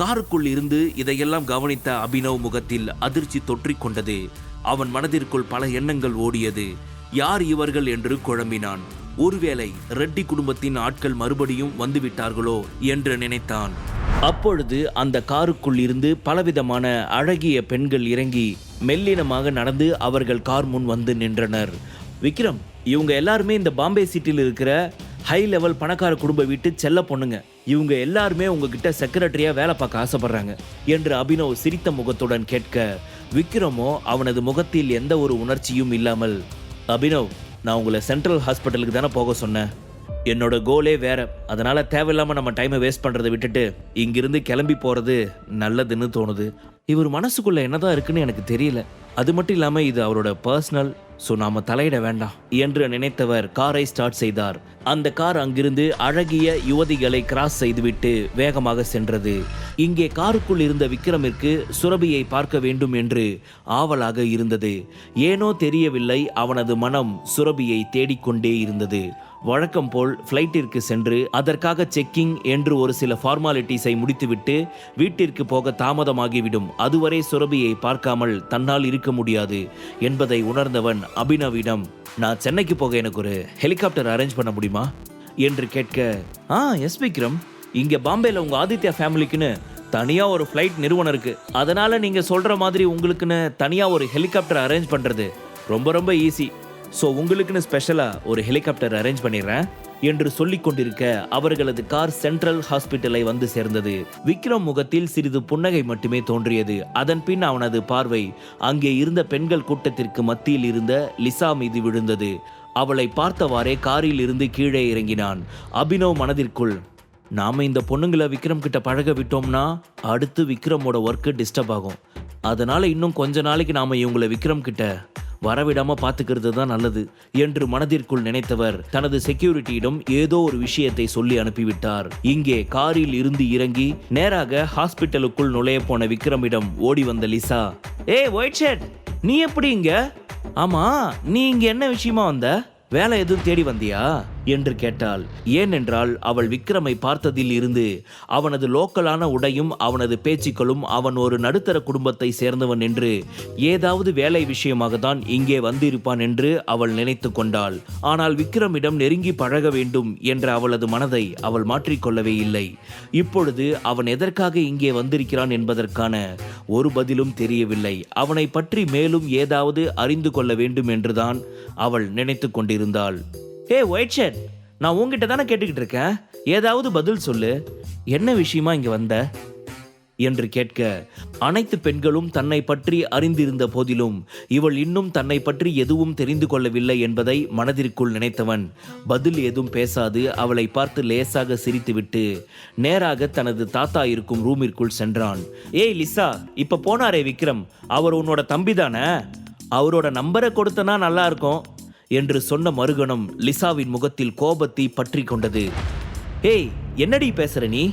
காருக்குள் இருந்து இதையெல்லாம் கவனித்த அபினவ் முகத்தில் அதிர்ச்சி தொற்றிக் கொண்டது. அவன் மனதிற்குள் பல எண்ணங்கள் ஓடியது. யார் இவர்கள் என்று குழம்பினான். ஒருவேளை ரெட்டி குடும்பத்தின் ஆட்கள் மறுபடியும் வந்துவிட்டார்களோ என்று நினைத்தான். அப்பொழுது அந்த காருக்குள் இருந்து பலவிதமான அழகிய பெண்கள் இறங்கி மெல்லினமாக நடந்து அவர்கள் கார் முன் வந்து நின்றனர். விக்ரம் இவங்க எல்லாருமே இந்த பாம்பே சிட்டியில் இருக்கிற ஹை லெவல் பணக்கார குடும்ப வீட்டு செல்ல பொண்ணுங்க. இவங்க எல்லாருமே உங்ககிட்ட செக்ரட்டரியா வேலை பார்க்க ஆசைப்படுறாங்க என்று அபினவ் சிரித்த முகத்துடன் கேட்க விக்ரமோ அவனது முகத்தில் எந்த ஒரு உணர்ச்சியும் இல்லாமல் அபினவ் நான் உங்களை சென்ட்ரல் ஹாஸ்பிட்டலுக்கு தானே போக சொன்னேன். என்னோட கோலே வேற. அதனால தேவையில்லாம நம்ம டைமை வேஸ்ட் பண்றதை விட்டுட்டு இங்கிருந்து கிளம்பி போறது நல்லதுன்னு தோணுது. இவர் மனசுக்குள்ள என்னதான் இருக்குன்னு எனக்கு தெரியல. அது மட்டும் இல்லாம இது அவரோட பர்சனல் ஸோ நாம தலையிட வேண்டாம் என்று நினைத்தவர் காரை ஸ்டார்ட் செய்தார். அந்த கார் அங்கிருந்து அழகிய யுவதிகளை கிராஸ் செய்துவிட்டு வேகமாக சென்றது. இங்கே காருக்குள் இருந்த விக்ரமிற்கு சுரபியை பார்க்க வேண்டும் என்று ஆவலாக இருந்தது. ஏனோ தெரியவில்லை அவனது மனம் சுரபியை தேடிக்கொண்டே இருந்தது. வழக்கம் போல் ஃப்ளைட்டிற்கு சென்று அதற்காக செக்கிங் என்று ஒரு சில ஃபார்மாலிட்டிஸை முடித்துவிட்டு வீட்டிற்கு போக தாமதமாகிவிடும். அதுவரை சுரபியை பார்க்காமல் தன்னால் இருக்க முடியாது என்பதை உணர்ந்தவன் அபினவிடம் நான் சென்னைக்கு போக எனக்கு ஒரு ஹெலிகாப்டர் அரேஞ்ச் பண்ண முடியுமா? என்று கேட்க ஆ எஸ் விக்ரம். இங்கே பாம்பேல உங்க ஆதித்யா ஃபேமிலிக்குன்னு தனியா ஒரு ஃப்ளைட் நிறுவனம் இருக்கு. அதனால நீங்க சொல்ற மாதிரி உங்களுக்குன்னு தனியா ஒரு ஹெலிகாப்டர் அரேஞ்ச் பண்றது ரொம்ப ரொம்ப ஈஸி ஸோ உங்களுக்குன்னு ஸ்பெஷலாக ஒரு ஹெலிகாப்டர் அரேஞ்ச் பண்ணிடுறேன். என்று சொல்லிக் கொண்டிருக்க அவர்களது கார் சென்ட்ரல் ஹாஸ்பிட்டலை வந்து சேர்ந்தது. விக்ரம் முகத்தில் சிறிது புன்னகை மட்டுமே தோன்றியது. அதன் பின் அவனது பார்வை அங்கே இருந்த பெண்கள் கூட்டத்திற்கு மத்தியில் இருந்த லிசா மீது விழுந்தது. அவளை பார்த்தவாறே காரில் இருந்து கீழே இறங்கினான். அபினவ் மனதிற்குள் நாம இந்த பொண்ணுங்களை விக்ரம் கிட்ட பழக விட்டோம்னா அடுத்து விக்ரமோட ஒர்க்கு டிஸ்டர்ப் ஆகும். அதனால இன்னும் கொஞ்ச நாளைக்கு நாம இவங்களை விக்ரம் கிட்ட வரவிடாம பார்த்துக்கிறது தான் நல்லது என்று மனதிற்குள் நினைத்தவர் தனது செக்யூரிட்டியிடம் ஏதோ ஒரு விஷயத்தை சொல்லி அனுப்பிவிட்டார். இங்கே காரில் இருந்து இறங்கி நேராக ஹாஸ்பிட்டலுக்குள் நுழைய போன விக்ரமிடம் ஓடி வந்த லிசா. ஏ ஒயிட் ஷர்ட் நீ எப்படி இங்க? ஆமா நீ இங்க என்ன விஷயமா வந்த? வேலை எதுவும் தேடி வந்தியா? என்று கேட்டாள். ஏனென்றால் அவள் விக்ரமை பார்த்ததில் இருந்து அவனது லோக்கலான உடையும் அவனது பேச்சுக்களும் அவன் ஒரு நடுத்தர குடும்பத்தை சேர்ந்தவன் என்று ஏதாவது வேலை விஷயமாக தான் இங்கே வந்திருப்பான் என்று அவள் நினைத்து கொண்டாள். ஆனால் விக்ரமிடம் நெருங்கி பழக வேண்டும் என்ற அவளது மனதை அவள் மாற்றிக்கொள்ளவே இல்லை. இப்பொழுது அவன் எதற்காக இங்கே வந்திருக்கிறான் என்பதற்கான ஒரு பதிலும் தெரியவில்லை. அவனை பற்றி மேலும் ஏதாவது அறிந்து கொள்ள வேண்டும் என்றுதான் அவள் நினைத்து கொண்டிருந்தாள். ஏ ஒயிட் ஷர்ட் நான் உங்ககிட்ட தானே கேட்டுக்கிட்டு இருக்கேன். ஏதாவது பதில் சொல்லு. என்ன விஷயமா இங்க வந்த? என்று கேட்க அனைத்து பெண்களும் தன்னை பற்றி அறிந்திருந்த போதிலும் இவள் இன்னும் தன்னை பற்றி எதுவும் தெரிந்து கொள்ளவில்லை என்பதை மனதிற்குள் நினைத்தவன் பதில் ஏதும் பேசாது அவளை பார்த்து லேசாக சிரித்துவிட்டு நேராக தனது தாத்தா இருக்கும் ரூமிற்குள் சென்றான். ஏய் லிசா இப்ப போனாரே விக்ரம். அவர் உன்னோட தம்பி தானே அவரோட நம்பரை கொடுத்தனா நல்லா இருக்கும். என்று சொன்ன மறுகணம் லிசாவின் முகத்தில் கோபத்தை பற்றி கொண்டது. ஏய் என்னடி பேசுற நீ?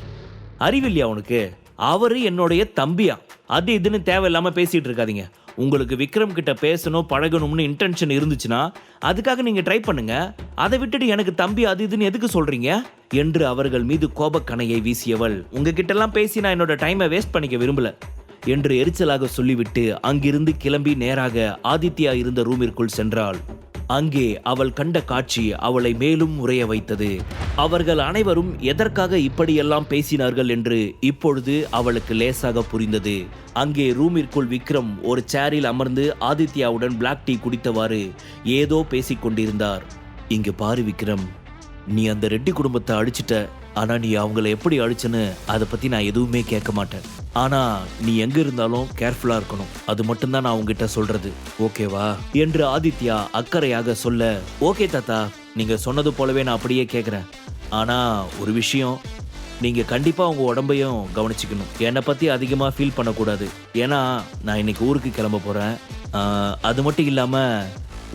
அறிவில்லையா உனக்கு? அவரு என்னுடைய தம்பியா? அது இதுன்னு தேவையில்லாம பேசிட்டு இருக்காதீங்க. உங்களுக்கு விக்ரம் கிட்ட பேசணும் பழகணும்னு இன்டென்ஷன் இருந்துச்சுன்னா அதுக்காக நீங்க ட்ரை பண்ணுங்க. அதை விட்டுட்டு எனக்கு தம்பி அது இதுன்னு எதுக்கு சொல்றீங்க? என்று அவர்கள் மீது கோபக்கணையை வீசியவள். உங்ககிட்ட எல்லாம் பேசி நான் என்னோட டைமை வேஸ்ட் பண்ணிக்க விரும்பல என்று எரிச்சலாக சொல்லிவிட்டு அங்கிருந்து கிளம்பி நேராக ஆதித்யா இருந்த ரூமிற்குள் சென்றாள். அங்கே அவள் கண்ட காட்சி அவளை மேலும் உறைய வைத்தது. அவர்கள் அனைவரும் எதற்காக இப்படியெல்லாம் பேசினார்கள் என்று இப்பொழுது அவளுக்கு லேசாக புரிந்தது. அங்கே ரூமிற்குள் விக்ரம் ஒரு சேரில் அமர்ந்து ஆதித்யாவுடன் பிளாக் டீ குடித்தவாறு ஏதோ பேசிக் கொண்டிருந்தார் பாரு விக்ரம் நீ அந்த ரெட்டி குடும்பத்தை அழிச்சிட்ட ஆனா நீ அவங்கள எப்படி அழிச்சன்னு அதை பத்தி நான் எதுவுமே கேட்க மாட்டேன். ஆனா நீ எங்க இருந்தாலும் கேர்ஃபுல்லா இருக்கணும். அது மட்டும்தான் நான் உங்ககிட்ட சொல்றது. ஓகேவா? என்று ஆதித்யா அக்கறையாக சொல்ல ஓகே தாத்தா நீங்க சொன்னது போலவே நான் அப்படியே கேட்குறேன் ஆனா ஒரு விஷயம் நீங்க கண்டிப்பா உங்க உடம்பையும் கவனிச்சுக்கணும். என்னை பத்தி அதிகமா ஃபீல் பண்ணக்கூடாது. ஏன்னா நான் இன்னைக்கு ஊருக்கு கிளம்ப போறேன். அது மட்டும் இல்லாம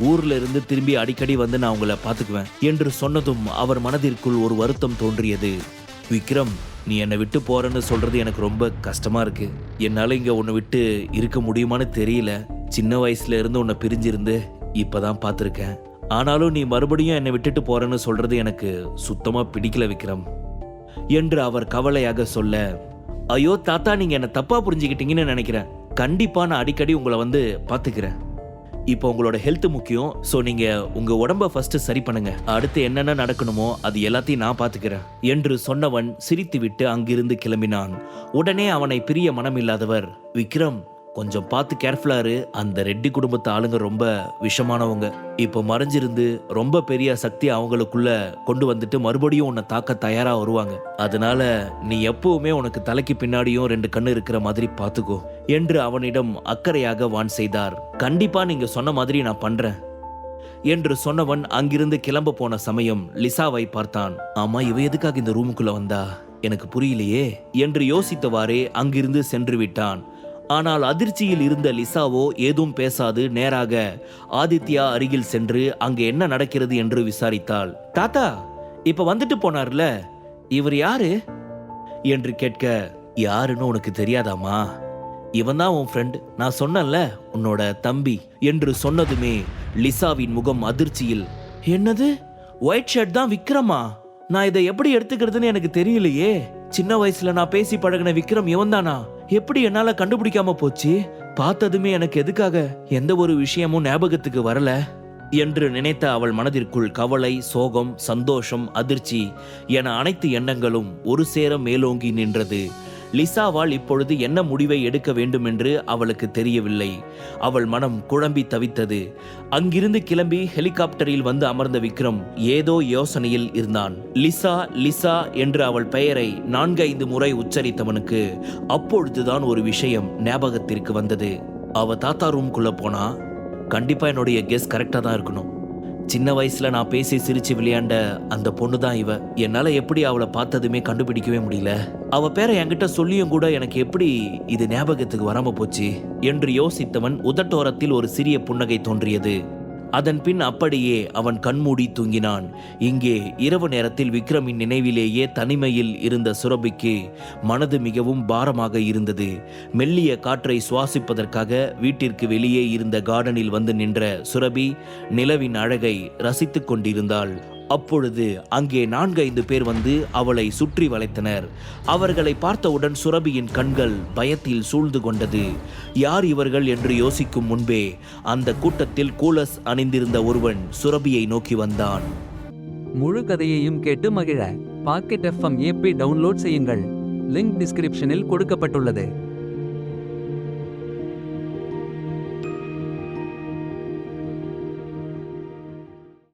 ஊர்ல இருந்து திரும்பி அடிக்கடி வந்து நான் உங்களை பார்த்துக்குவேன் என்று சொன்னதும் அவர் மனதிற்குள் ஒரு வருத்தம் தோன்றியது. விக்ரம் நீ என்னை விட்டு போறேன்னு சொல்றது எனக்கு ரொம்ப கஷ்டமா இருக்கு. என்னால இங்க உன்னை விட்டு இருக்க முடியுமான்னு தெரியல. சின்ன வயசுல இருந்து உன்னை பிரிஞ்சிருந்து இப்பதான் பார்த்துருக்கேன். ஆனாலும் நீ மறுபடியும் என்னை விட்டுட்டு போறேன்னு சொல்றது எனக்கு சுத்தமா பிடிக்கல விக்ரம் என்று அவர் கவலையாக சொல்ல ஐயோ தாத்தா நீங்க என்ன தப்பா புரிஞ்சுக்கிட்டீங்கன்னு நினைக்கிறேன். கண்டிப்பா நான் அடிக்கடி உங்களை வந்து பாத்துக்கிறேன் இப்போ உங்களோட ஹெல்த் முக்கியம். ஸோ நீங்க உங்க உடம்ப ஃபர்ஸ்ட் சரி பண்ணுங்க. அடுத்து என்னென்ன நடக்கணுமோ அது எல்லாத்தையும் நான் பாத்துக்கிறேன். என்று சொன்னவன் சிரித்துவிட்டு அங்கிருந்து கிளம்பினான். உடனே அவனை பிரிய மனமில்லாதவர் விக்ரம் கொஞ்சம் பார்த்து கேர்ஃபுல்லா இரு. அந்த ரெட்டி குடும்பத்து ஆளுங்க ரொம்ப விஷமானவங்க. இப்போ மறைஞ்சிருந்து ரொம்ப பெரிய சக்தி அவங்களுக்குள்ள கொண்டு வந்துட்டு மறுபடியும் உன்னை தாக்க தயாரா வருவாங்க. அதனால நீ எப்பவுமே உனக்கு தலைக்கு பின்னாடியும் ரெண்டு கண்ணு இருக்கிற மாதிரி பாத்துக்கோ என்று அவனிடம் அக்கறையாக வான் செய்தார். கண்டிப்பா நீங்க சொன்ன மாதிரி நான் பண்றேன் என்று சொன்னவன் அங்கிருந்து கிளம்ப போன சமயம் லிசாவை பார்த்தான். ஆமா இவ எதுக்காக இந்த ரூமுக்குள்ள வந்தா? எனக்கு புரியலையே என்று யோசித்தவாறே அங்கிருந்து சென்று விட்டான். ஆனால் அதிர்ச்சியில் இருந்த லிசாவோ ஏதும் பேசாது நேராக ஆதித்யா அருகில் சென்று அங்கே என்ன நடக்கிறது என்று விசாரித்தாள். தாத்தா இப்ப வந்துட்டு போனார்ல இவர் யாரு? என்று கேட்க யாருன்னு உனக்கு தெரியாதாமா இவன் தான் உன் ஃப்ரெண்ட் நான் சொன்னேன்ல உன்னோட தம்பி என்று சொன்னதுமே லிசாவின் முகம் அதிர்ச்சியில். என்னது? ஒயிட் ஷர்ட் தான் விக்ரமா? நான் இதை எப்படி எடுத்துக்கிறதுன்னு எனக்கு தெரியலையே. சின்ன வயசுல நான் பேசி பழகின விக்ரம் இவன் தானா எப்படி என்னால கண்டுபிடிக்காம போச்சு? பார்த்ததுமே எனக்கு எதுக்காக எந்த ஒரு விஷயமும் ஞாபகத்துக்கு வரல. என்று நினைத்த அவள் மனதிற்குள் கவலை சோகம் சந்தோஷம் அதிர்ச்சி என அனைத்து எண்ணங்களும் ஒரு சேர மேலோங்கி நின்றது. லிசாவால் இப்பொழுது என்ன முடிவை எடுக்க வேண்டும் என்று அவளுக்கு தெரியவில்லை. அவள் மனம் குழம்பி தவித்தது. அங்கிருந்து கிளம்பி ஹெலிகாப்டரில் வந்து அமர்ந்த விக்ரம் ஏதோ யோசனையில் இருந்தான். லிசா லிசா என்று அவள் பெயரை நான்கைந்து முறை உச்சரித்தவனுக்கு அப்பொழுதுதான் ஒரு விஷயம் ஞாபகத்திற்கு வந்தது. அவ தாத்தா ரூம்குள்ள போனா? கண்டிப்பா என்னுடைய கெஸ் கரெக்டா தான் இருக்கணும். சின்ன வயசுல நான் பேசி சிரிச்சு விளையாண்ட அந்த பொண்ணு தான் இவ. என்னால எப்படி அவளை பார்த்ததுமே கண்டுபிடிக்கவே முடியல. அவ பேரை என்கிட்ட சொல்லியும் கூட எனக்கு எப்படி இது ஞாபகத்துக்கு வராம போச்சு? என்று யோசித்தவன் உதட்டோரத்தில் ஒரு சிறிய புன்னகை தோன்றியது. அதன் பின் அப்படியே அவன் கண்மூடி தூங்கினான். இங்கே இரவு நேரத்தில் விக்ரமின் நினைவிலேயே தனிமையில் இருந்த சுரபிக்கு மனது மிகவும் பாரமாக இருந்தது. மெல்லிய காற்றை சுவாசிப்பதற்காக வீட்டிற்கு வெளியே இருந்த கார்டனில் வந்து நின்ற சுரபி நிலவின் அழகை ரசித்துக் கொண்டிருந்தாள். அப்பொழுது அங்கே நான்கு ஐந்து பேர் வந்து அவளை சுற்றி வளைத்தனர். அவர்களை பார்த்தவுடன் சுரபியின் கண்கள் பயத்தில் சூழ்ந்து கொண்டது. யார் இவர்கள் என்று யோசிக்கும் முன்பே அந்த கூட்டத்தில் கூலஸ் அணிந்திருந்த ஒருவன் சுரபியை நோக்கி வந்தான். முழு கதையையும் கேட்டு மகிழ. பாக்கெட் எஃப்எம் ஏபி டவுன்லோட் செய்யுங்கள். லிங்க் டிஸ்கிரிப்ஷனில் கொடுக்கப்பட்டுள்ளது.